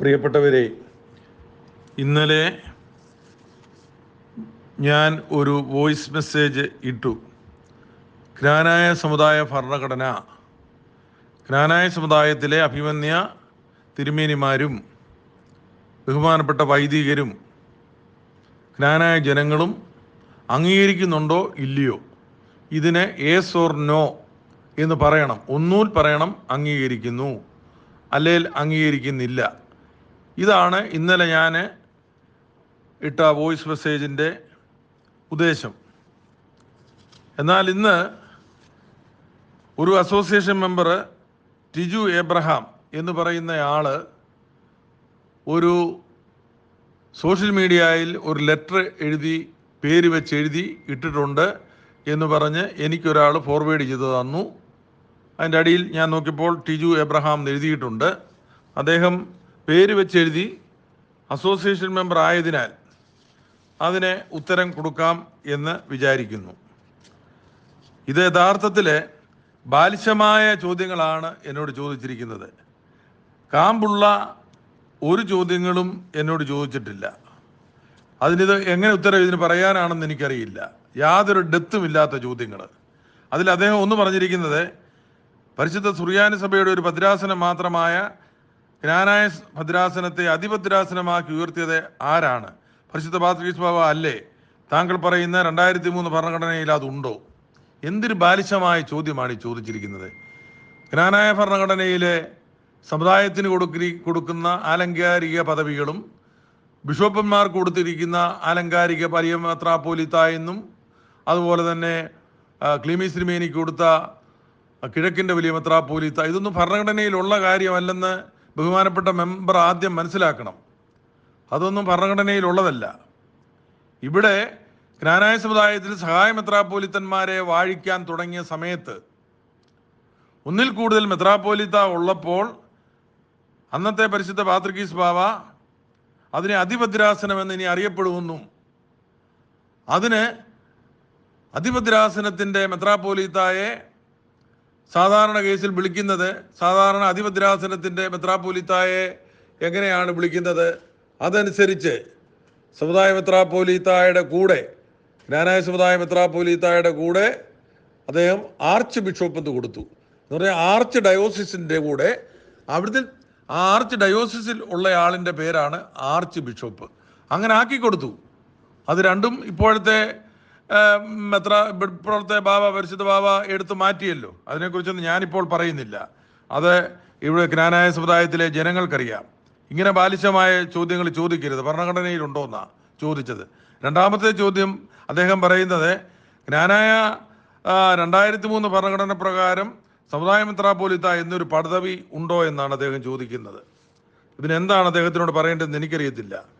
പ്രിയപ്പെട്ടവരെ ഇന്നലെ ഞാൻ ഒരു വോയിസ് മെസ്സേജ് ഇട്ടു. ജ്ഞാനായ സമുദായ ഭരണഘടന ജ്ഞാനായ സമുദായത്തിലെ അഭിമന്യ തിരുമേനിമാരും ബഹുമാനപ്പെട്ട വൈദികരും ജ്ഞാനായ ജനങ്ങളും അംഗീകരിക്കുന്നുണ്ടോ ഇല്ലയോ? ഇതിന് ഏസ് ഓർ നോ എന്ന് പറയണം. ഒന്നൂൽ പറയണം അംഗീകരിക്കുന്നു. അല്ലെങ്കിൽ അംഗീകരിക്കുന്നില്ല. ഇതാണ് ഇന്നലെ ഞാൻ ഇട്ട വോയിസ് മെസ്സേജിന്റെ ഉദ്ദേശം. എന്നാൽ ഇന്ന് ഒരു അസോസിയേഷൻ മെമ്പർ ടിജു എബ്രഹാം എന്ന് പറയുന്ന ആൾ ഒരു സോഷ്യൽ മീഡിയയിൽ ഒരു ലെറ്റർ എഴുതി പേര് വെച്ച് എഴുതി ഇട്ടിട്ടുണ്ട് എന്ന് പറഞ്ഞ് എനിക്കൊരാൾ ഫോർവേഡ് ചെയ്ത് തന്നു. അതിന്റെ അടിയിൽ ഞാൻ നോക്കിയപ്പോൾ ടിജു എബ്രഹാം എഴുതിയിട്ടുണ്ട്. അദ്ദേഹം പേര് വെച്ച് എഴുതി അസോസിയേഷൻ മെമ്പർ ആയതിനാൽ അതിന് ഉത്തരം കൊടുക്കാം എന്ന് വിചാരിക്കുന്നു. ഇത് യഥാർത്ഥത്തിൽ ബാലിശമായ ചോദ്യങ്ങളാണ് എന്നോട് ചോദിച്ചിരിക്കുന്നത്. കാമ്പുള്ള ഒരു ചോദ്യങ്ങളും എന്നോട് ചോദിച്ചിട്ടില്ല. അതിനിത് എങ്ങനെ ഉത്തരം ഇതിന് പറയാനാണെന്ന് എനിക്കറിയില്ല. യാതൊരു ഡെത്തും ഇല്ലാത്ത ചോദ്യങ്ങൾ അതിൽ അദ്ദേഹം ഒന്ന് പറഞ്ഞിരിക്കുന്നത് പരിശുദ്ധ സുറിയാനി സഭയുടെ ഒരു ഭദ്രാസനം മാത്രമായ ജ്ഞാനായ ഭദ്രാസനത്തെ അതിഭദ്രാസനമാക്കി ഉയർത്തിയത് ആരാണ്? പരിശുദ്ധ പാത്രീസ് അല്ലേ? താങ്കൾ പറയുന്ന രണ്ടായിരത്തി മൂന്ന് ഭരണഘടനയിൽ അതുണ്ടോ? എന്തൊരു ബാലിശമായ ചോദ്യമാണ് ഈ ചോദിച്ചിരിക്കുന്നത്. ജ്ഞാനായ ഭരണഘടനയിലെ സമുദായത്തിന് കൊടുക്കി കൊടുക്കുന്ന ആലങ്കാരിക പദവികളും ബിഷപ്പന്മാർക്ക് കൊടുത്തിരിക്കുന്ന ആലങ്കാരിക പരിയമെത്രാപ്പോലിത്ത എന്നും അതുപോലെ തന്നെ ക്ലീമീസ് തിരുമേനിക്ക് കൊടുത്ത കിഴക്കിന്റെ വലിയ മെത്രാപ്പോലിത്ത ഇതൊന്നും ഭരണഘടനയിലുള്ള കാര്യമല്ലെന്ന് ബഹുമാനപ്പെട്ട മെമ്പർ ആദ്യം മനസ്സിലാക്കണം. അതൊന്നും ഭരണഘടനയിലുള്ളതല്ല. ഇവിടെ ജ്ഞാനായ സമുദായത്തിൽ സഹായ മെത്രാപ്പോലിത്തന്മാരെ വാഴിക്കാൻ തുടങ്ങിയ സമയത്ത് ഒന്നിൽ കൂടുതൽ മെത്രാപ്പോലിത്ത ഉള്ളപ്പോൾ അന്നത്തെ പരിശുദ്ധ പാത്രികീസ് ബാവ അതിനെ അതിഭദ്രാസനമെന്ന് ഇനി അറിയപ്പെടുമെന്നും അതിന് അതിഭദ്രാസനത്തിന്റെ മെത്രാപ്പോലിത്തായെ സാധാരണ കേസിൽ വിളിക്കുന്നത് സാധാരണ അതിഭദ്രാസനത്തിന്റെ മെത്രാപ്പോലിത്തായെ എങ്ങനെയാണ് വിളിക്കുന്നത്? അതനുസരിച്ച് സമുദായ മെത്രാപ്പോലിത്തായുടെ കൂടെ ജ്ഞാനായ സമുദായ മെത്രാപ്പോലിത്തായുടെ കൂടെ അദ്ദേഹം ആർച്ച് ബിഷപ്പ് എന്ന് കൊടുത്തു. എന്ന് പറഞ്ഞാൽ ആർച്ച് ഡയോസിസിന്റെ കൂടെ അവിടുത്തെ ആ ആർച്ച് ഡയോസിസിൽ ഉള്ള ആളിന്റെ പേരാണ് ആർച്ച് ബിഷപ്പ്. അങ്ങനെ ആക്കി കൊടുത്തു. അത് രണ്ടും ഇപ്പോഴത്തെ ആ, മെത്ര ബാബ പരിശുദ്ധ ബാബ എടുത്തു മാറ്റിയല്ലോ. അതിനെക്കുറിച്ചൊന്നും ഞാനിപ്പോൾ പറയുന്നില്ല. അത് ഇവിടെ ജ്ഞാനായ സമുദായത്തിലെ ജനങ്ങൾക്കറിയാം. ഇങ്ങനെ ബാലിശമായ ചോദ്യങ്ങൾ ചോദിക്കരുത്. ഭരണഘടനയിലുണ്ടോ എന്നാ ചോദിച്ചത്. രണ്ടാമത്തെ ചോദ്യം അദ്ദേഹം പറയുന്നത് ജ്ഞാനായ രണ്ടായിരത്തി മൂന്ന് ഭരണഘടന പ്രകാരം സമുദായ മെത്രാപ്പോലിത്ത എന്നൊരു പദവി ഉണ്ടോ എന്നാണ് അദ്ദേഹം ചോദിക്കുന്നത്. ഇതിനെന്താണ് അദ്ദേഹത്തിനോട് പറയേണ്ടതെന്ന് എനിക്കറിയത്തില്ല.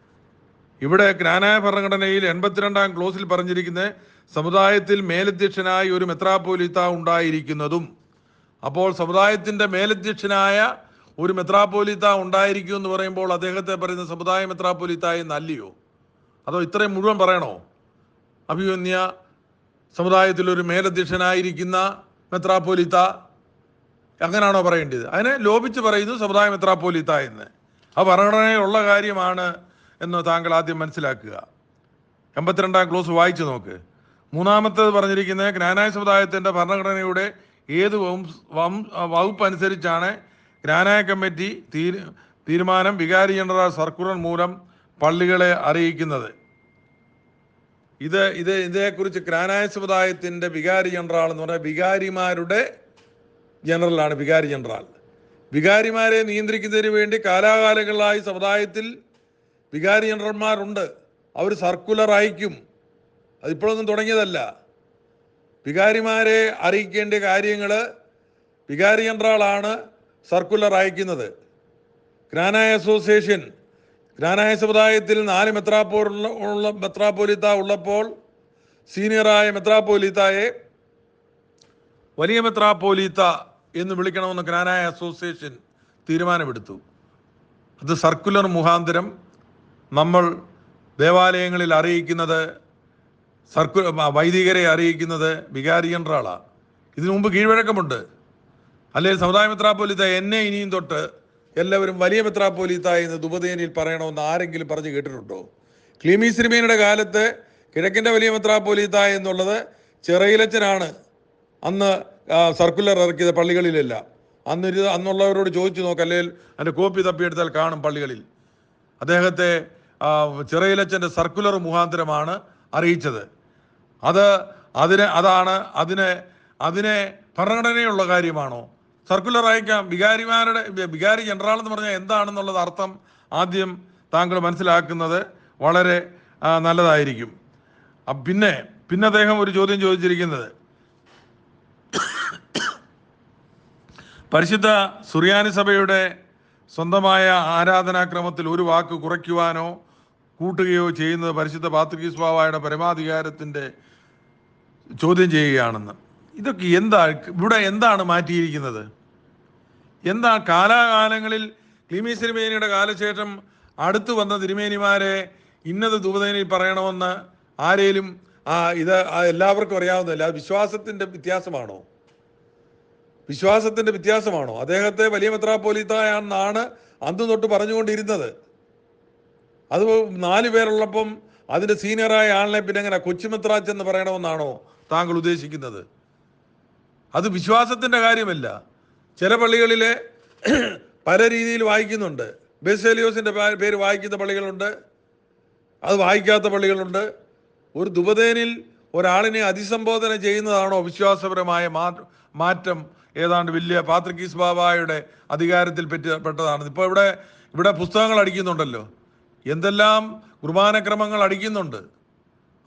ഇവിടെ ജ്ഞാനായ ഭരണഘടനയിൽ എൺപത്തിരണ്ടാം ക്ലോസിൽ പറഞ്ഞിരിക്കുന്ന സമുദായത്തിൽ മേലധ്യക്ഷനായി ഒരു മെത്രാപ്പോലിത്ത ഉണ്ടായിരിക്കുന്നതും അപ്പോൾ സമുദായത്തിന്റെ മേലധ്യക്ഷനായ ഒരു മെത്രാപ്പോലിത്ത ഉണ്ടായിരിക്കും എന്ന് പറയുമ്പോൾ അദ്ദേഹത്തെ പറയുന്ന സമുദായ മെത്രാപ്പോലിത്ത എന്നല്ലയോ അതോ ഇത്രയും മുഴുവൻ പറയണോ? അഭിമന്യ സമുദായത്തിൽ ഒരു മേലധ്യക്ഷനായിരിക്കുന്ന മെത്രാപ്പോലിത്ത അങ്ങനെയാണോ പറയേണ്ടത്? അതിനെ ലോപിച്ച് പറയുന്നു സമുദായ മെത്രാപ്പോലിത്ത എന്ന്. ആ ഭരണഘടനയിലുള്ള കാര്യമാണ് എന്ന് താങ്കൾ ആദ്യം മനസ്സിലാക്കുക. എൺപത്തിരണ്ടാം ക്ലോസ് വായിച്ചു നോക്ക്. മൂന്നാമത്തേത് പറഞ്ഞിരിക്കുന്നത് ജ്ഞാനായ സമുദായത്തിന്റെ ഭരണഘടനയുടെ ഏത് വകുപ്പ് അനുസരിച്ചാണ് ജ്ഞാനായ കമ്മിറ്റി തീരു തീരുമാനം വികാരി ജനറൽ സർക്കുലർ മൂലം പള്ളികളെ അറിയിക്കുന്നത്. ഇത് ഇത് ഇതേക്കുറിച്ച് ജ്ഞാനായ സമുദായത്തിന്റെ വികാരി ജനറൽ എന്ന് പറഞ്ഞാൽ വികാരിമാരുടെ ജനറലാണ് വികാരി ജനറൽ. വികാരിമാരെ നിയന്ത്രിക്കുന്നതിന് വേണ്ടി കാലാകാലങ്ങളായി സമുദായത്തിൽ വികാരി ജനറൽമാരുണ്ട് അവർ സർക്കുലർ അയക്കും അതിപ്പോഴൊന്നും തുടങ്ങിയതല്ല. വികാരിമാരെ അറിയിക്കേണ്ട കാര്യങ്ങൾ വികാരി ജനറലാണ് സർക്കുലർ അയക്കുന്നത് ജ്ഞാനായ അസോസിയേഷൻ ജ്ഞാനായ സമുദായത്തിൽ നാല് മെത്രാപ്പോൾ ഉള്ള മെത്രാപ്പോലിത്ത ഉള്ളപ്പോൾ സീനിയറായ മെത്രാപ്പോലിത്തായെ വലിയ മെത്രാപ്പോലിത്ത എന്ന് വിളിക്കണമെന്ന് ജ്ഞാനായ അസോസിയേഷൻ തീരുമാനമെടുത്തു. അത് സർക്കുലർ മുഖാന്തരം നമ്മൾ ദേവാലയങ്ങളിൽ അറിയിക്കുന്നത് സർക്കു വൈദികരെ അറിയിക്കുന്നത് വികാരി ജനറാളാണ് ഇതിനു മുമ്പ് കീഴ്വഴക്കമുണ്ട്. അല്ലെങ്കിൽ സമുദായ മെത്രാപ്പോലിത്ത എന്നെ ഇനിയും തൊട്ട് എല്ലാവരും വലിയ മെത്രാപ്പോലീത്ത എന്ന് ദുപദേനിയിൽ പറയണമെന്ന് ആരെങ്കിലും പറഞ്ഞു കേട്ടിട്ടുണ്ടോ? ക്ലീമി സിനിമയുടെ കാലത്ത് കിഴക്കിന്റെ വലിയ മെത്രാപ്പോലീത്ത എന്നുള്ളത് ചെറയിലച്ചനാണ്. അന്ന് സർക്കുലർ ഇറക്കിയത് പള്ളികളിലല്ല. അന്ന് ഇത് അന്നുള്ളവരോട് ചോദിച്ചു നോക്ക് അല്ലെങ്കിൽ അതിന്റെ കോപ്പി തപ്പിയെടുത്താൽ കാണും പള്ളികളിൽ. അദ്ദേഹത്തെ ചിറയിലച്ചന്റെ സർക്കുലർ മുഖാന്തരമാണ് അറിയിച്ചത്. അത് അതിന് അതാണ് അതിനെ അതിനെ ഭരണഘടനയുള്ള കാര്യമാണോ? സർക്കുലർ അയക്കാം. വികാരിമാരുടെ വികാരി ജനറൽ എന്ന് പറഞ്ഞാൽ എന്താണെന്നുള്ളത് അർത്ഥം ആദ്യം താങ്കൾ മനസ്സിലാക്കുന്നത് വളരെ നല്ലതായിരിക്കും. പിന്നെ പിന്നെ അദ്ദേഹം ഒരു ചോദ്യം ചോദിച്ചിരിക്കുന്നത്. പരിശുദ്ധ സുറിയാനി സഭയുടെ സ്വന്തമായ ആരാധനാക്രമത്തിൽ ഒരു വാക്ക് കുറയ്ക്കുവാനോ കൂട്ടുകയോ ചെയ്യുന്നത് പരിശുദ്ധ പാത്രികീസ്വാവായുടെ പരമാധികാരത്തിന്റെ ചോദ്യം ചെയ്യുകയാണെന്ന്. ഇതൊക്കെ എന്താ ഇവിടെ എന്താണ് മാറ്റിയിരിക്കുന്നത്? എന്താ കാലാകാലങ്ങളിൽ ക്ലിമി സിനിമേനിയുടെ കാലശേഷം അടുത്തു വന്ന തിരുമേനിമാരെ ഇന്നത് ദൂതനിൽ പറയണമെന്ന് ആരേലും ആ ഇത് എല്ലാവർക്കും അറിയാവുന്നതല്ല വിശ്വാസത്തിന്റെ വ്യത്യാസമാണോ? വിശ്വാസത്തിന്റെ വ്യത്യാസമാണോ? അദ്ദേഹത്തെ വലിയ മെത്രാപ്പോലീത്താണെന്നാണ് അന്ന് തൊട്ട് പറഞ്ഞുകൊണ്ടിരുന്നത്. അത് നാല് പേരുള്ളപ്പം അതിന്റെ സീനിയറായ ആളിനെ പിന്നെ എങ്ങനെ കൊച്ചുമിത്രാച്ച് എന്ന് പറയണമെന്നാണോ താങ്കൾ ഉദ്ദേശിക്കുന്നത്? അത് വിശ്വാസത്തിന്റെ കാര്യമല്ല. ചില പള്ളികളിലെ പല രീതിയിൽ വായിക്കുന്നുണ്ട്. ബെസേലിയോസിന്റെ പേര് വായിക്കുന്ന പള്ളികളുണ്ട്. അത് വായിക്കാത്ത പള്ളികളുണ്ട്. ഒരു ദുപതേനിൽ ഒരാളിനെ അതിസംബോധന ചെയ്യുന്നതാണോ വിശ്വാസപരമായ മാറ്റം ഏതാണ്ട് വലിയ പാത്രിക്കീസ് ബാബായുടെ അധികാരത്തിൽ പറ്റി പെട്ടതാണ് ഇപ്പോൾ ഇവിടെ ഇവിടെ പുസ്തകങ്ങൾ അടിക്കുന്നുണ്ടല്ലോ. എന്തെല്ലാം കുർബാനക്രമങ്ങൾ അടിക്കുന്നുണ്ട്.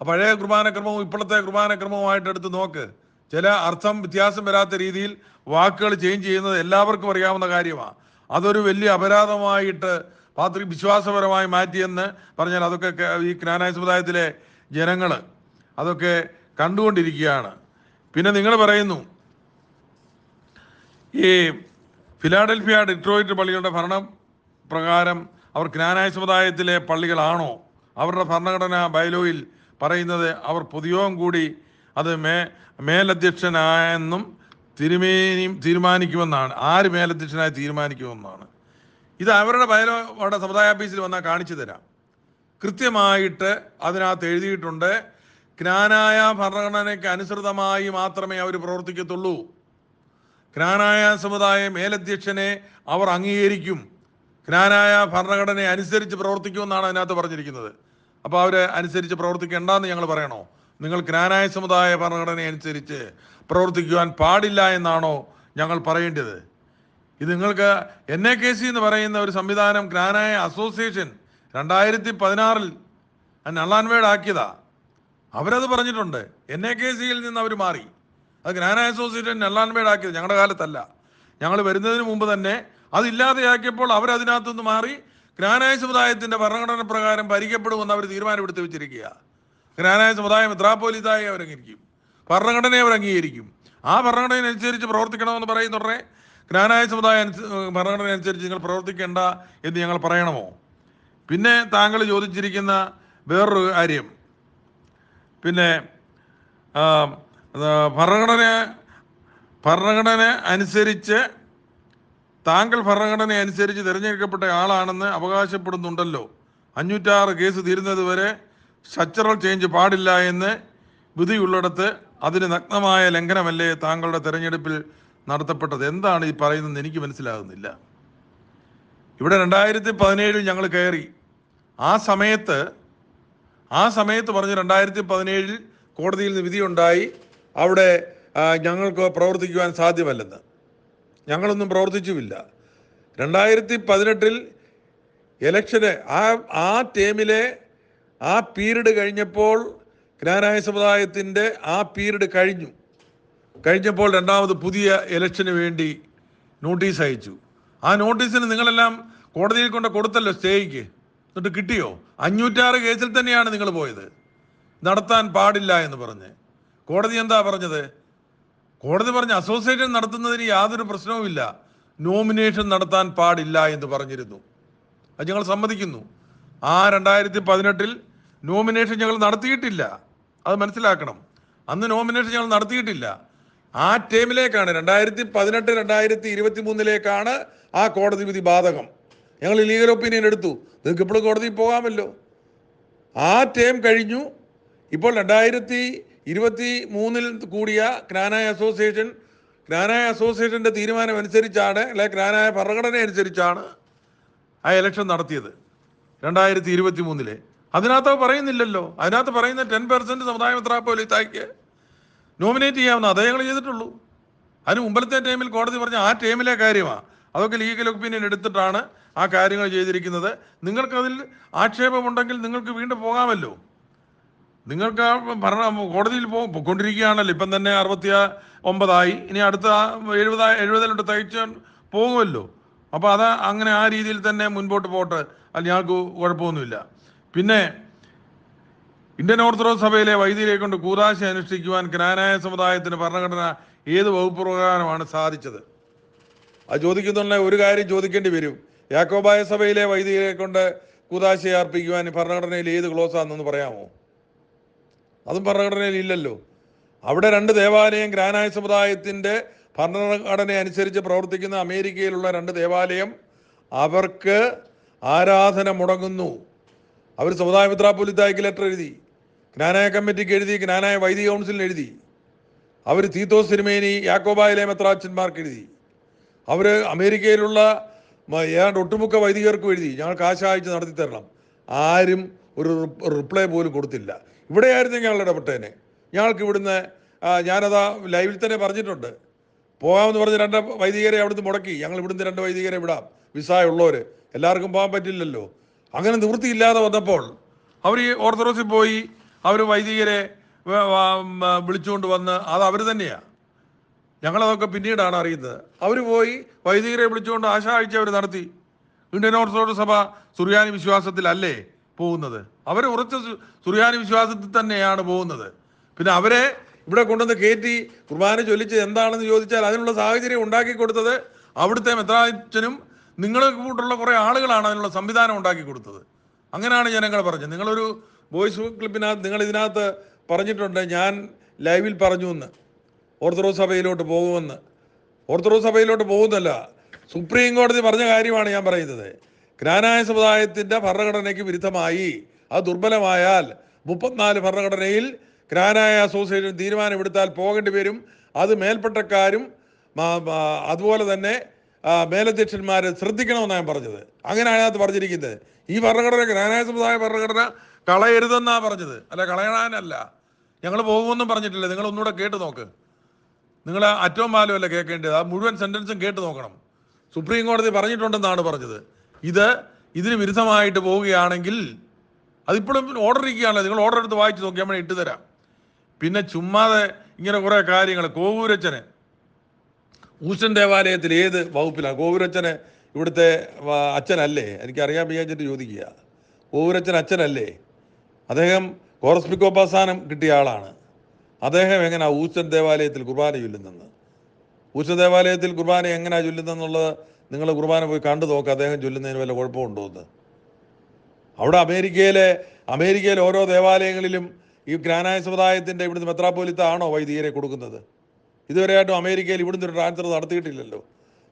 പഴയ കുർബാനക്രമവും ഇപ്പോഴത്തെ കുർബാനക്രമവുമായിട്ട് എടുത്ത് നോക്ക്. ചില അർത്ഥം വ്യത്യാസം വരാത്ത രീതിയിൽ വാക്കുകൾ ചേഞ്ച് ചെയ്യുന്നത് എല്ലാവർക്കും അറിയാവുന്ന കാര്യമാണ് അതൊരു വലിയ അപരാധമായിട്ട് പാത്രി വിശ്വാസപരമായി മാറ്റിയെന്ന് പറഞ്ഞാൽ അതൊക്കെ ഈ ജ്ഞാനായ സമുദായത്തിലെ ജനങ്ങൾ അതൊക്കെ കണ്ടുകൊണ്ടിരിക്കുകയാണ്. പിന്നെ നിങ്ങൾ പറയുന്നു ഈ ഫിലാഡൽഫിയ ഡിട്രോയിറ്റ് പള്ളികളുടെ ഭരണം പ്രകാരം അവർ ജ്ഞാനായ സമുദായത്തിലെ പള്ളികളാണോ? അവരുടെ ഭരണഘടനാ ബൈലോയിൽ പറയുന്നത് അവർ പൊതുയോഗം കൂടി അത് മേ മേലധ്യക്ഷനായെന്നും തിരുമേനിയും തീരുമാനിക്കുമെന്നാണ്. ആര് മേലധ്യക്ഷനായി തീരുമാനിക്കുമെന്നാണ്. ഇത് അവരുടെ ബയലോ അവിടെ സമുദായ ഓഫീസിൽ വന്നാൽ കാണിച്ചു തരാം. കൃത്യമായിട്ട് അതിനകത്ത് എഴുതിയിട്ടുണ്ട് ജ്ഞാനായ ഭരണഘടനയ്ക്ക് അനുസൃതമായി മാത്രമേ അവർ പ്രവർത്തിക്കത്തുള്ളൂ. ജ്ഞാനായ സമുദായ മേലധ്യക്ഷനെ അവർ അംഗീകരിക്കും. ജ്ഞാനായ ഭരണഘടനയെ അനുസരിച്ച് പ്രവർത്തിക്കുമെന്നാണ് അതിനകത്ത് പറഞ്ഞിരിക്കുന്നത്. അപ്പോൾ അവരെ അനുസരിച്ച് പ്രവർത്തിക്കേണ്ടെന്ന് ഞങ്ങൾ പറയണോ? നിങ്ങൾ ജ്ഞാനായ സമുദായ ഭരണഘടന അനുസരിച്ച് പ്രവർത്തിക്കുവാൻ പാടില്ല എന്നാണോ ഞങ്ങൾ പറയേണ്ടത്? ഇത് നിങ്ങൾക്ക് എൻ എ കെ സി എന്ന് പറയുന്ന ഒരു സംവിധാനം ജ്ഞാനായ അസോസിയേഷൻ രണ്ടായിരത്തി പതിനാറിൽ നള്ളാൻവേഡ് ആക്കിയതാ. അവരത് പറഞ്ഞിട്ടുണ്ട്. എൻ എ കെ സിയിൽ നിന്ന് അവർ മാറി. അത് ജ്ഞാനായ അസോസിയേഷൻ നള്ളാൻവേഡ് ആക്കിയത് ഞങ്ങളുടെ കാലത്തല്ല. ഞങ്ങൾ വരുന്നതിന് മുമ്പ് തന്നെ അതില്ലാതെയാക്കിയപ്പോൾ അവരതിനകത്തുനിന്ന് മാറി ജ്ഞാനായ സമുദായത്തിന്റെ ഭരണഘടന പ്രകാരം ഭരിക്കപ്പെടുമെന്ന് അവർ തീരുമാനമെടുത്ത് വെച്ചിരിക്കുക ജ്ഞാനായ സമുദായം മെത്രാപ്പോലിതായി അവർ അംഗീകരിക്കും ഭരണഘടനയെ അവർ അംഗീകരിക്കും. ആ ഭരണഘടനയനുസരിച്ച് പ്രവർത്തിക്കണമെന്ന് പറയുന്നുടനെ ജ്ഞാനായ സമുദായം ഭരണഘടന അനുസരിച്ച് നിങ്ങൾ പ്രവർത്തിക്കേണ്ട എന്ന് ഞങ്ങൾ പറയണമോ? പിന്നെ താങ്കൾ ചോദിച്ചിരിക്കുന്ന വേറൊരു കാര്യം. പിന്നെ ഭരണഘടന ഭരണഘടന അനുസരിച്ച് താങ്കൾ ഭരണഘടന അനുസരിച്ച് തിരഞ്ഞെടുക്കപ്പെട്ട ആളാണെന്ന് അവകാശപ്പെടുന്നുണ്ടല്ലോ. അഞ്ഞൂറ്റാറ് കേസ് തീരുന്നത് വരെ സ്ട്രക്ചറൽ ചേഞ്ച് പാടില്ല എന്ന് വിധിയുള്ളിടത്ത് അതിന് നഗ്നമായ ലംഘനമല്ലേ താങ്കളുടെ തെരഞ്ഞെടുപ്പിൽ നടത്തപ്പെട്ടത്? എന്താണ് ഈ പറയുന്നത് എനിക്ക് മനസ്സിലാകുന്നില്ല. ഇവിടെ രണ്ടായിരത്തി പതിനേഴിൽ ഞങ്ങൾ കയറി. ആ സമയത്ത് ആ സമയത്ത് പറഞ്ഞു രണ്ടായിരത്തി പതിനേഴിൽ കോടതിയിൽ നിന്ന് വിധിയുണ്ടായി. അവിടെ ഞങ്ങൾക്ക് പ്രവർത്തിക്കുവാൻ സാധ്യമല്ലെന്ന്. ഞങ്ങളൊന്നും പ്രവർത്തിച്ചുമില്ല രണ്ടായിരത്തി പതിനെട്ടിൽ എലക്ഷന് ആ ആ ടേമിലെ ആ പീരീഡ് കഴിഞ്ഞപ്പോൾ ജ്ഞാനായ സമുദായത്തിന്റെ ആ പീരീഡ് കഴിഞ്ഞു. കഴിഞ്ഞപ്പോൾ രണ്ടാമത് പുതിയ ഇലക്ഷന് വേണ്ടി നോട്ടീസ് അയച്ചു. ആ നോട്ടീസിന് നിങ്ങളെല്ലാം കോടതിയിൽ കൊണ്ട് കൊടുത്തല്ലോ സ്റ്റേയ്ക്ക് എന്നിട്ട് കിട്ടിയോ? അഞ്ഞൂറ്റാറ് കേസിൽ തന്നെയാണ് നിങ്ങൾ പോയത്. നടത്താൻ പാടില്ല എന്ന് പറഞ്ഞ്. കോടതി എന്താ പറഞ്ഞത്? കോടതി പറഞ്ഞ അസോസിയേഷൻ നടത്തുന്നതിന് യാതൊരു പ്രശ്നവുമില്ല. നോമിനേഷൻ നടത്താൻ പാടില്ല എന്ന് പറഞ്ഞിരുന്നു. അത് ഞങ്ങൾ സമ്മതിക്കുന്നു. ആ രണ്ടായിരത്തി പതിനെട്ടിൽ നോമിനേഷൻ ഞങ്ങൾ നടത്തിയിട്ടില്ല. അത് മനസ്സിലാക്കണം. അന്ന് നോമിനേഷൻ ഞങ്ങൾ നടത്തിയിട്ടില്ല. ആ ടൈമിലേക്കാണ് രണ്ടായിരത്തി പതിനെട്ട് രണ്ടായിരത്തി ഇരുപത്തി മൂന്നിലേക്കാണ് ആ കോടതി വിധി ബാധകം. ഞങ്ങൾ ലീഗൽ ഒപ്പീനിയൻ എടുത്തു. നിങ്ങൾക്ക് ഇപ്പോഴും കോടതിയിൽ പോകാമല്ലോ. ആ ടൈം കഴിഞ്ഞു. ഇപ്പോൾ രണ്ടായിരത്തി ഇരുപത്തി മൂന്നിൽ കൂടിയ ക്നാനായ അസോസിയേഷൻ ക്നാനായ അസോസിയേഷന്റെ തീരുമാനം അനുസരിച്ചാണ് അല്ലെ ക്നാനായ ഭരണഘടന അനുസരിച്ചാണ് ആ ഇലക്ഷൻ നടത്തിയത് രണ്ടായിരത്തി ഇരുപത്തി മൂന്നിലെ അതിനകത്ത് പറയുന്നില്ലല്ലോ. അതിനകത്ത് പറയുന്ന ടെൻ പെർസെന്റ് സമുദായ മെത്രാപ്പോലിത്തായ്ക്ക് നോമിനേറ്റ് ചെയ്യാവുന്ന അതേ ഞങ്ങൾ ചെയ്തിട്ടുള്ളൂ. അതിന് മുമ്പത്തെ ടൈമിൽ കോടതി പറഞ്ഞ ആ ടൈമിലെ കാര്യമാണ് അതൊക്കെ ലീഗൽ ഒപ്പീനിയൻ എടുത്തിട്ടാണ് ആ കാര്യങ്ങൾ ചെയ്തിരിക്കുന്നത്. നിങ്ങൾക്കതിൽ ആക്ഷേപമുണ്ടെങ്കിൽ നിങ്ങൾക്ക് വീണ്ടും പോകാമല്ലോ. നിങ്ങൾക്ക് ഭരണ കോടതിയിൽ പോയിക്കൊണ്ടിരിക്കുകയാണല്ലോ ഇപ്പം തന്നെ അറുപത്തി ഒമ്പതായി. ഇനി അടുത്ത എഴുപത് എഴുപതിലോട്ട് തയ്ച്ച് പോകുമല്ലോ. അപ്പോൾ അത് അങ്ങനെ ആ രീതിയിൽ തന്നെ മുൻപോട്ട് പോട്ടെ അല്ല ഞങ്ങൾക്ക് കുഴപ്പമൊന്നുമില്ല. പിന്നെ ഇന്ത്യൻ ഓർത്തഡോക്സ് സഭയിലെ വൈദികരെ കൊണ്ട് കൂതാശ അനുഷ്ഠിക്കുവാൻ ജ്ഞാനായ സമുദായത്തിന് ഭരണഘടന ഏത് വകുപ്പ് പ്രകാരമാണ് സാധിച്ചത്? അത് ചോദിക്കുന്നുണ്ടെങ്കിൽ ഒരു കാര്യം ചോദിക്കേണ്ടി വരും. യാക്കോബായ സഭയിലെ വൈദികരെ കൊണ്ട് കൂതാശ അർപ്പിക്കുവാൻ ഭരണഘടനയിൽ ഏത് ക്ലോസ് ആണെന്ന് പറയാമോ? അതും ഭരണഘടനയിൽ ഇല്ലല്ലോ അവിടെ രണ്ട് ദേവാലയം ഗ്രാനായ സമുദായത്തിന്റെ ഭരണഘടന അനുസരിച്ച് പ്രവർത്തിക്കുന്ന അമേരിക്കയിലുള്ള രണ്ട് ദേവാലയം അവർക്ക് ആരാധന മുടങ്ങുന്നു. അവർ സമുദായ മിത്രാപ്പൊലിത്തായ്ക്ക് ലെറ്റർ എഴുതി ജ്ഞാനായ കമ്മിറ്റിക്ക് എഴുതി ജ്ഞാനായ വൈദിക കൗൺസിലിന് എഴുതി. അവർ തീത്തോസ് തിരുമേനി യാക്കോബായിലെ മെത്രാച്ചന്മാർക്ക് എഴുതി. അവർ അമേരിക്കയിലുള്ള ഏതാണ്ട് ഒട്ടുമുക്ക വൈദികർക്കും എഴുതി. ഞങ്ങൾ കാശ് അയച്ച് നടത്തി തരണം ആരും ഒരു റിപ്ലൈ പോലും കൊടുത്തില്ല. ഇവിടെ ആയിരുന്നെങ്കിൽ ഞങ്ങൾ ഇടപെട്ടേനെ ഞങ്ങൾക്ക് ഇവിടുന്ന് ഞാനതാ ലൈവിൽ തന്നെ പറഞ്ഞിട്ടുണ്ട്. പോകാമെന്ന് പറഞ്ഞ് രണ്ട് വൈദികരെ അവിടുന്ന് മുടക്കി. ഞങ്ങൾ ഇവിടുന്ന് രണ്ട് വൈദികരെ വിടാം. വിസായ ഉള്ളവർ എല്ലാവർക്കും പോകാൻ പറ്റില്ലല്ലോ. അങ്ങനെ നിവൃത്തിയില്ലാതെ വന്നപ്പോൾ അവർ ഓർത്തഡോക്സിൽ പോയി അവർ വൈദികരെ വിളിച്ചുകൊണ്ട് വന്ന് അത് അവർ തന്നെയാണ് ഞങ്ങളതൊക്കെ പിന്നീടാണ് അറിയുന്നത്. അവർ പോയി വൈദികരെ വിളിച്ചുകൊണ്ട് ആശാഴ്ച അവർ നടത്തി. ഇന്ത്യൻ ഓർത്തഡോക്സ് സഭ സുറിയാനി വിശ്വാസത്തിലല്ലേ പോകുന്നത്? അവർ ഉറച്ച സുറിയാനി വിശ്വാസത്തിൽ തന്നെയാണ് പോകുന്നത്. പിന്നെ അവരെ ഇവിടെ കൊണ്ടുവന്ന് കയറ്റി കുർബാന ചൊല്ലിച്ച് എന്താണെന്ന് ചോദിച്ചാൽ അതിനുള്ള സാഹചര്യം ഉണ്ടാക്കി കൊടുത്തത് അവിടുത്തെ മെത്രാച്ചനും നിങ്ങളെ കൂട്ടുള്ള കുറേ ആളുകളാണ് അതിനുള്ള സംവിധാനം ഉണ്ടാക്കി കൊടുത്തത്. അങ്ങനെയാണ് ജനങ്ങൾ പറഞ്ഞത്. നിങ്ങളൊരു വോയിസ് ക്ലിപ്പിനകത്ത് നിങ്ങൾ ഇതിനകത്ത് പറഞ്ഞിട്ടുണ്ട് ഞാൻ ലൈവിൽ പറഞ്ഞു എന്ന് ഓർത്തഡോക്സ് സഭയിലോട്ട് പോകുമെന്ന്. ഓർത്തഡോക്സ് സഭയിലോട്ട് പോകുന്നല്ല സുപ്രീം കോടതി പറഞ്ഞ കാര്യമാണ് ഞാൻ പറയുന്നത്. ജ്ഞാനായ സമുദായത്തിന്റെ ഭരണഘടനയ്ക്ക് വിരുദ്ധമായി അത് ദുർബലമായാൽ മുപ്പത്തിനാല് ഭരണഘടനയിൽ ഗ്രാനായ അസോസിയേഷൻ തീരുമാനമെടുത്താൽ പോകേണ്ടി വരും. അത് മേൽപ്പെട്ടക്കാരും അതുപോലെ തന്നെ മേലധ്യക്ഷന്മാർ ശ്രദ്ധിക്കണമെന്നാണ് ഞാൻ പറഞ്ഞത്. അങ്ങനെയാണ് അതിനകത്ത് പറഞ്ഞിരിക്കുന്നത്. ഈ ഭരണഘടന ഗ്രാനായ സമുദായ ഭരണഘടന കളയരുതെന്നാണ് പറഞ്ഞത്. അല്ല കളയണാനല്ല ഞങ്ങൾ പോകുമെന്നും പറഞ്ഞിട്ടില്ല. നിങ്ങൾ ഒന്നുകൂടെ കേട്ട് നോക്ക്. നിങ്ങൾ അറ്റവും പാലും അല്ല കേൾക്കേണ്ടത് ആ മുഴുവൻ സെന്റൻസും കേട്ട് നോക്കണം. സുപ്രീം കോടതി പറഞ്ഞിട്ടുണ്ടെന്നാണ് പറഞ്ഞത്. ഇത് ഇതിന് വിരുദ്ധമായിട്ട് പോവുകയാണെങ്കിൽ അതിപ്പോഴും ഓർഡർ ഇരിക്കുകയാണല്ലോ. നിങ്ങൾ ഓർഡർ എടുത്ത് വായിച്ച് നോക്കി നമ്മൾ ഇട്ട് തരാം. പിന്നെ ചുമ്മാതെ ഇങ്ങനെ കുറേ കാര്യങ്ങൾ. കോവൂരച്ചന് ഊശൻ ദേവാലയത്തിൽ ഏത് വകുപ്പിലാണ്? കോവൂരച്ചന് ഇവിടുത്തെ അച്ഛനല്ലേ? എനിക്കറിയാൻ വയ്യാഞ്ഞിട്ട് ചോദിക്കുക. കോവൂരച്ചൻ അച്ഛനല്ലേ? അദ്ദേഹം കോറസ്പിക്കോപാസാനം കിട്ടിയ ആളാണ്. അദ്ദേഹം എങ്ങനെയാ ഊശൻ ദേവാലയത്തിൽ കുർബാന ചൊല്ലുന്നെന്ന്? ഊശൻ ദേവാലയത്തിൽ കുർബാന എങ്ങനെയാ ചൊല്ലുന്നെന്നുള്ളത് നിങ്ങൾ കുർബാന പോയി കണ്ടു നോക്കുക അദ്ദേഹം ചൊല്ലുന്നതിന് വല്ല കുഴപ്പമുണ്ടോ എന്ന്. അവിടെ അമേരിക്കയിലെ അമേരിക്കയിലെ ഓരോ ദേവാലയങ്ങളിലും ഈ ഗ്രാനായ സമുദായത്തിന്റെ ഇവിടുന്ന് മെത്രാപോലിത്ത ആണോ വൈദികരെ കൊടുക്കുന്നത്? ഇതുവരെയായിട്ടും അമേരിക്കയിൽ ഇവിടുന്ന് ഒരു ട്രാൻസ്ഫർ നടത്തിയിട്ടില്ലല്ലോ.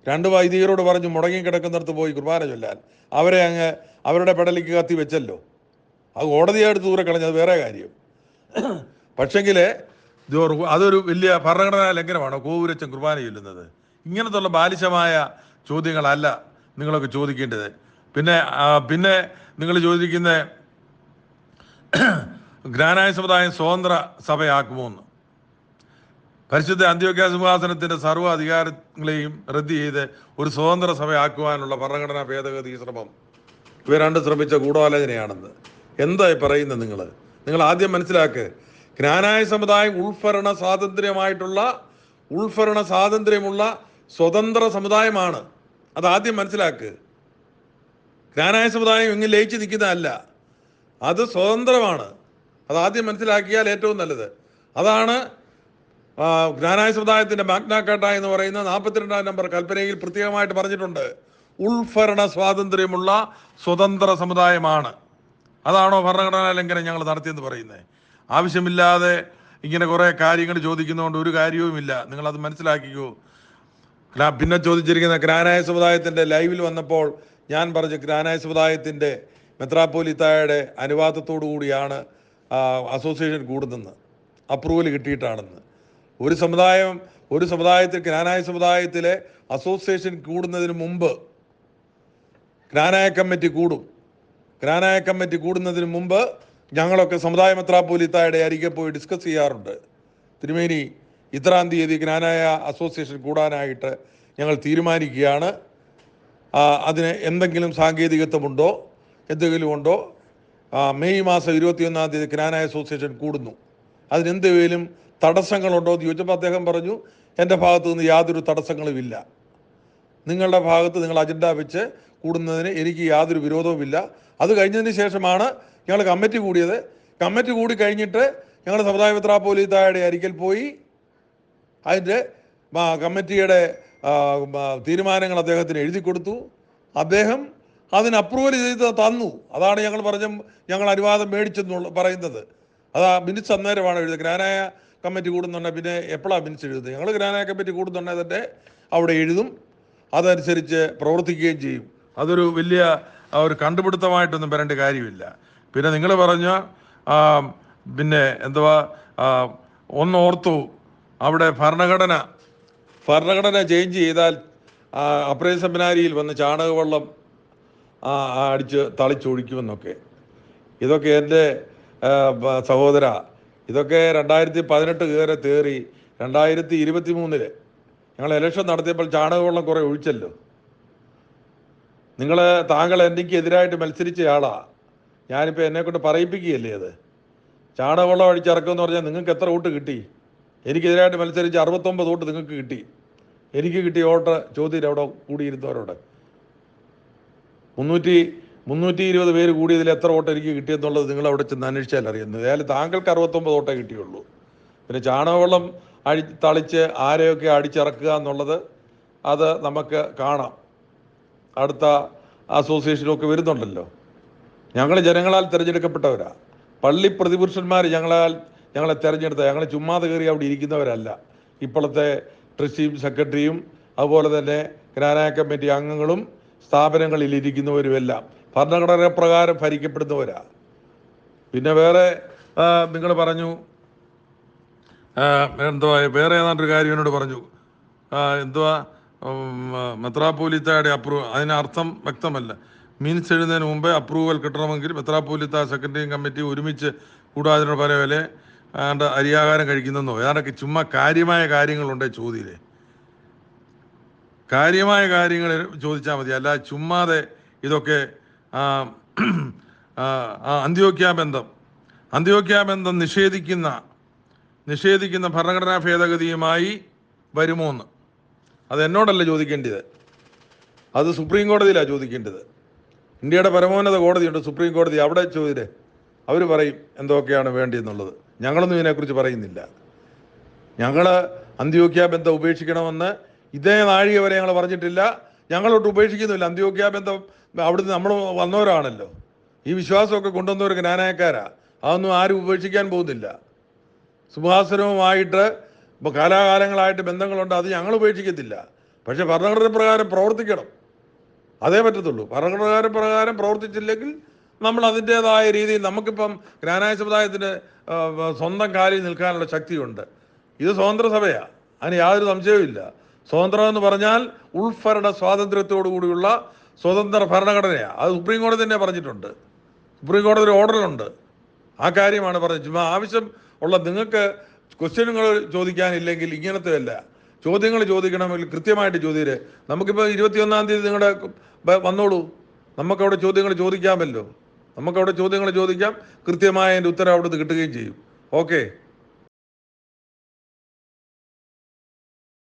രണ്ട് വൈദികരോട് പറഞ്ഞു മുടങ്ങി കിടക്കുന്നിടത്ത് പോയി കുർബാന ചൊല്ലാൻ. അവരെ അങ്ങ് അവരുടെ പെടലിക്ക് കത്തി വെച്ചല്ലോ. അത് കോടതിയായിട്ട് ദൂരെ കളഞ്ഞത് വേറെ കാര്യം. പക്ഷെങ്കിൽ അതൊരു വലിയ ഭരണഘടനാ ലംഘനമാണോ? കോവൂരച്ചൻ കുർബാന ചൊല്ലുന്നത് ഇങ്ങനത്തുള്ള ബാലിശമായ ചോദ്യങ്ങളല്ല നിങ്ങളൊക്കെ ചോദിക്കേണ്ടത്. പിന്നെ പിന്നെ നിങ്ങൾ ചോദിക്കുന്ന ജ്ഞാനായ സമുദായം സ്വതന്ത്ര സഭയാക്കുമോ എന്ന് പരിശുദ്ധ അന്ത്യോഗ്യ സിംഹാസനത്തിന്റെ സർവ അധികാരങ്ങളെയും റദ്ദ് ചെയ്ത് ഒരു സ്വതന്ത്ര സഭയാക്കുവാനുള്ള ഭരണഘടനാ ഭേദഗതി ശ്രമം. ഇവ രണ്ട് ശ്രമിച്ച ഗൂഢാലോചനയാണെന്ന്. എന്തായി പറയുന്നത് നിങ്ങൾ നിങ്ങൾ ആദ്യം മനസ്സിലാക്ക്. ജ്ഞാനായ സമുദായം ഉൾഭരണ സ്വാതന്ത്ര്യമായിട്ടുള്ള ഉൾഭരണ സ്വാതന്ത്ര്യമുള്ള സ്വതന്ത്ര സമുദായമാണ്. അത് ആദ്യം മനസ്സിലാക്ക്. ജ്ഞാനായ സമുദായം ഇങ്ങനെ ലയിച്ച് നിൽക്കുന്നതല്ല. അത് സ്വതന്ത്രമാണ്. അത് ആദ്യം മനസ്സിലാക്കിയാൽ ഏറ്റവും നല്ലത്. അതാണ് ജ്ഞാനായ സമുദായത്തിന്റെ മാഗ്നാക്കാട്ട എന്ന് പറയുന്ന നാൽപ്പത്തിരണ്ടാം നമ്പർ കൽപ്പനയിൽ പ്രത്യേകമായിട്ട് പറഞ്ഞിട്ടുണ്ട്. ഉൾഭരണ സ്വാതന്ത്ര്യമുള്ള സ്വതന്ത്ര സമുദായമാണ്. അതാണോ ഭരണഘടനാ ലംഘനം ഞങ്ങൾ നടത്തിയെന്ന് പറയുന്നത്? ആവശ്യമില്ലാതെ ഇങ്ങനെ കുറേ കാര്യങ്ങൾ ചോദിക്കുന്നതുകൊണ്ട് ഒരു കാര്യവുമില്ല. നിങ്ങളത് മനസ്സിലാക്കിക്കൂ. പിന്നെ ചോദിച്ചിരിക്കുന്ന ഗ്രാനായ സമുദായത്തിന്റെ ലൈവിൽ വന്നപ്പോൾ ഞാൻ പറഞ്ഞ ഗ്രാനായ സമുദായത്തിന്റെ മെത്രാപ്പോലിത്തായുടെ അനുവാദത്തോടു കൂടിയാണ് അസോസിയേഷൻ കൂടുന്നത് അപ്രൂവൽ കിട്ടിയിട്ടാണെന്ന്. ഒരു സമുദായം ഒരു സമുദായത്തിൽ ഗ്രാനായ സമുദായത്തിലെ അസോസിയേഷൻ കൂടുന്നതിന് മുമ്പ് ഗ്രാനായ കമ്മിറ്റി കൂടും. ഗ്രാനായ കമ്മിറ്റി കൂടുന്നതിന് മുമ്പ് ഞങ്ങളൊക്കെ സമുദായ മെത്രാപ്പോലിത്തായുടെ അരികെ പോയി ഡിസ്കസ് ചെയ്യാറുണ്ട്. തിരുമേനി ഇത്രാം തീയതി ഗ്രാനായ അസോസിയേഷൻ കൂടാനായിട്ട് ഞങ്ങൾ തീരുമാനിക്കുകയാണ്. അതിന് എന്തെങ്കിലും സാങ്കേതികത്വമുണ്ടോ? എന്തെങ്കിലും ഉണ്ടോ മെയ് മാസം ഇരുപത്തിയൊന്നാം തീയതി ജ്ഞാനായ അസോസിയേഷൻ കൂടുന്നു. അതിന് എന്തെങ്കിലും തടസ്സങ്ങളുണ്ടോ എന്ന് ചോദിച്ചപ്പോൾ അദ്ദേഹം പറഞ്ഞു എന്റെ ഭാഗത്തു നിന്ന് യാതൊരു തടസ്സങ്ങളുമില്ല. നിങ്ങളുടെ ഭാഗത്ത് നിങ്ങൾ അജണ്ട വെച്ച് കൂടുന്നതിന് എനിക്ക് യാതൊരു വിരോധവുമില്ല. അത് കഴിഞ്ഞതിന് ശേഷമാണ് ഞങ്ങൾ കമ്മിറ്റി കൂടിയത്. കമ്മിറ്റി കൂടി കഴിഞ്ഞിട്ട് ഞങ്ങൾ സമുദായ മെത്രാപ്പോലീത്തായുടെ അരിക്കൽ പോയി. അതിന്റെ കമ്മിറ്റിയുടെ തീരുമാനങ്ങൾ അദ്ദേഹത്തിന് എഴുതി കൊടുത്തു. അദ്ദേഹം അതിന് അപ്രൂവൽ ചെയ്ത് തന്നു. അതാണ് ഞങ്ങൾ പറഞ്ഞ ഞങ്ങൾ അനുവാദം മേടിച്ചെന്നുള്ള പറയുന്നത്. അത് ആ മിനിറ്റ്സ് അന്നേരമാണ് എഴുതുന്നത്. ഗ്രാനായ കമ്മിറ്റി കൂടുന്നുണ്ട് പിന്നെ എപ്പോഴാണ് മിനിറ്റ്സ് എഴുതുന്നത്? ഞങ്ങൾ ഗ്രാനായ കമ്മിറ്റി കൂടുന്നുണ്ടെങ്കിൽ തന്നെ അവിടെ എഴുതും. അതനുസരിച്ച് പ്രവർത്തിക്കുകയും ചെയ്യും. അതൊരു വലിയ ഒരു കണ്ടുപിടുത്തമായിട്ടൊന്നും വരേണ്ട കാര്യമില്ല. പിന്നെ നിങ്ങൾ പറഞ്ഞ പിന്നെ എന്തുവാ ഒന്നോർത്തു അവിടെ ഭരണഘടന ഭരണഘടന ചേഞ്ച് ചെയ്താൽ അപ്രയ സെമിനാരിയിൽ വന്ന് ചാണകവെള്ളം അടിച്ച് തളിച്ചൊഴിക്കുമെന്നൊക്കെ ഇതൊക്കെ എന്റെ സഹോദര. ഇതൊക്കെ രണ്ടായിരത്തി പതിനെട്ട് കയറി തേറി രണ്ടായിരത്തി ഇരുപത്തി മൂന്നിൽ ഞങ്ങൾ ഇലക്ഷൻ നടത്തിയപ്പോൾ ചാണകവെള്ളം കുറേ ഒഴിച്ചല്ലോ. നിങ്ങൾ താങ്കൾ എനിക്ക് എതിരായിട്ട് മത്സരിച്ചയാളാ ഞാനിപ്പോൾ എന്നെ കൊണ്ട് പറയിപ്പിക്കുകയല്ലേ അത്? ചാണകവെള്ളം അടിച്ചിറക്കുമെന്ന് പറഞ്ഞാൽ നിങ്ങൾക്ക് എത്ര വോട്ട് കിട്ടി? എനിക്കെതിരായിട്ട് മത്സരിച്ച് അറുപത്തൊമ്പത് വോട്ട് നിങ്ങൾക്ക് കിട്ടി. എനിക്ക് കിട്ടിയ വോട്ട് ചോദ്യം അവിടെ കൂടിയിരുന്നവരോട്. മുന്നൂറ്റി മുന്നൂറ്റി ഇരുപത് പേര് കൂടിയതിൽ എത്ര വോട്ട് എനിക്ക് കിട്ടിയെന്നുള്ളത് നിങ്ങൾ അവിടെ ചെന്ന് അന്വേഷിച്ചാൽ അറിയുന്നത് ഏതായാലും താങ്കൾക്ക് അറുപത്തൊമ്പത് വോട്ടേ കിട്ടിയുള്ളൂ. പിന്നെ ചാണകവെള്ളം അഴി തളിച്ച് ആരെയൊക്കെ അടിച്ചിറക്കുക എന്നുള്ളത് അത് നമുക്ക് കാണാം. അടുത്ത അസോസിയേഷനൊക്കെ വരുന്നുണ്ടല്ലോ. ഞങ്ങൾ ജനങ്ങളാൽ തിരഞ്ഞെടുക്കപ്പെട്ടവരാ. പള്ളി പ്രതിപുരുഷന്മാർ ഞങ്ങളാൽ ഞങ്ങളെ തിരഞ്ഞെടുത്ത ഞങ്ങൾ ചുമ്മാതെ കയറി അവിടെ ഇരിക്കുന്നവരല്ല. ഇപ്പോഴത്തെ ട്രസ്റ്റിയും സെക്രട്ടറിയും അതുപോലെ തന്നെ ഗ്രാനായ കമ്മിറ്റി അംഗങ്ങളും സ്ഥാപനങ്ങളിൽ ഇരിക്കുന്നവരുമെല്ലാം. ഭരണഘടന പ്രകാരം ഭരിക്കപ്പെടുന്നവരാ. പിന്നെ വേറെ നിങ്ങൾ പറഞ്ഞു എന്തുവാ വേറെ ഏതാണ്ടൊരു കാര്യം എന്നോട് പറഞ്ഞു. എന്തുവാ മെത്രാപ്പോലിത്തയുടെ അപ്രൂവ് അതിനർത്ഥം വ്യക്തമല്ല. മീൻസ് എഴുതുന്നതിന് മുമ്പേ അപ്രൂവൽ കിട്ടണമെങ്കിൽ മെത്രാപ്പോലിത്ത സെക്രട്ടറിയും കമ്മിറ്റി ഒരുമിച്ച് കൂടാതിനോട് പറയലെ ആണ്ട് അരിയാഹാരം കഴിക്കുന്നെന്നോ ഏതാണ്ടൊക്കെ ചുമ്മാ കാര്യമായ കാര്യങ്ങളുണ്ടേ ചോദ്യയിലെ? കാര്യമായ കാര്യങ്ങൾ ചോദിച്ചാൽ മതി. അല്ല ചുമ്മാതെ ഇതൊക്കെ അന്ത്യോക്യ ബന്ധം. അന്ത്യോക്യ ബന്ധം നിഷേധിക്കുന്ന നിഷേധിക്കുന്ന ഭരണഘടനാ ഭേദഗതിയുമായി വരുമോ എന്ന് അത് എന്നോടല്ല ചോദിക്കേണ്ടത്? അത് സുപ്രീം കോടതിയിലാണ് ചോദിക്കേണ്ടത്. ഇന്ത്യയുടെ പരമോന്നത കോടതിയുണ്ട് സുപ്രീം കോടതി. അവിടെ ചോദിച്ചേ അവർ പറയും എന്തൊക്കെയാണ് വേണ്ടിയെന്നുള്ളത്. ഞങ്ങളൊന്നും ഇതിനെക്കുറിച്ച് പറയുന്നില്ല. ഞങ്ങൾ അന്ത്യോക്യ ബന്ധം ഉപേക്ഷിക്കണമെന്ന് ഇതേ നാഴിക വരെ ഞങ്ങൾ പറഞ്ഞിട്ടില്ല. ഞങ്ങളോട്ട് ഉപേക്ഷിക്കുന്നില്ല അന്ത്യോക്യ ബന്ധം അവിടുന്ന് നമ്മൾ വന്നവരാണല്ലോ. ഈ വിശ്വാസമൊക്കെ കൊണ്ടുവന്നവർ ജ്ഞാനായക്കാരാ അതൊന്നും ആരും ഉപേക്ഷിക്കാൻ പോകുന്നില്ല. സിംഹാസനവുമായിട്ട് ഇപ്പോൾ കാലാകാലങ്ങളായിട്ട് ബന്ധങ്ങളുണ്ട്. അത് ഞങ്ങൾ ഉപേക്ഷിക്കത്തില്ല. പക്ഷേ ഭരണഘടന പ്രകാരം പ്രവർത്തിക്കണം. അതേ പറ്റത്തുള്ളൂ. ഭരണഘടന പ്രകാരം പ്രവർത്തിച്ചില്ലെങ്കിൽ നമ്മൾ അതിന്റെതായ രീതിയിൽ നമുക്കിപ്പം ഗ്രാനായ സമുദായത്തിന് സ്വന്തം കാലിൽ നിൽക്കാനുള്ള ശക്തിയുണ്ട്. ഇത് സ്വതന്ത്ര സഭയാണ് അതിന് യാതൊരു സംശയവുമില്ല സ്വതന്ത്രം എന്ന് പറഞ്ഞാൽ ഉൾഭരണ സ്വാതന്ത്ര്യത്തോടു കൂടിയുള്ള സ്വതന്ത്ര ഭരണഘടനയാണ് അത് സുപ്രീം കോടതി തന്നെ പറഞ്ഞിട്ടുണ്ട്. സുപ്രീം കോടതി ഓർഡറുണ്ട്. ആ കാര്യമാണ് പറഞ്ഞത്. ചുമ്മാ ആവശ്യം ഉള്ള നിങ്ങൾക്ക് ക്വസ്റ്റ്യനുകൾ ചോദിക്കാനില്ലെങ്കിൽ ഇങ്ങനത്തെ അല്ല ചോദ്യങ്ങൾ ചോദിക്കണമെങ്കിൽ കൃത്യമായിട്ട് ചോദ്യര്. നമുക്കിപ്പോൾ ഇരുപത്തിയൊന്നാം തീയതി നിങ്ങളുടെ വന്നോളൂ. നമുക്കവിടെ ചോദ്യങ്ങൾ ചോദിക്കാമല്ലോ. നമുക്കവിടെ ചോദ്യങ്ങൾ ചോദിക്കാം. കൃത്യമായ അതിന്റെ ഉത്തരം അവിടുന്ന് കിട്ടുകയും ചെയ്യും. ഓക്കെ?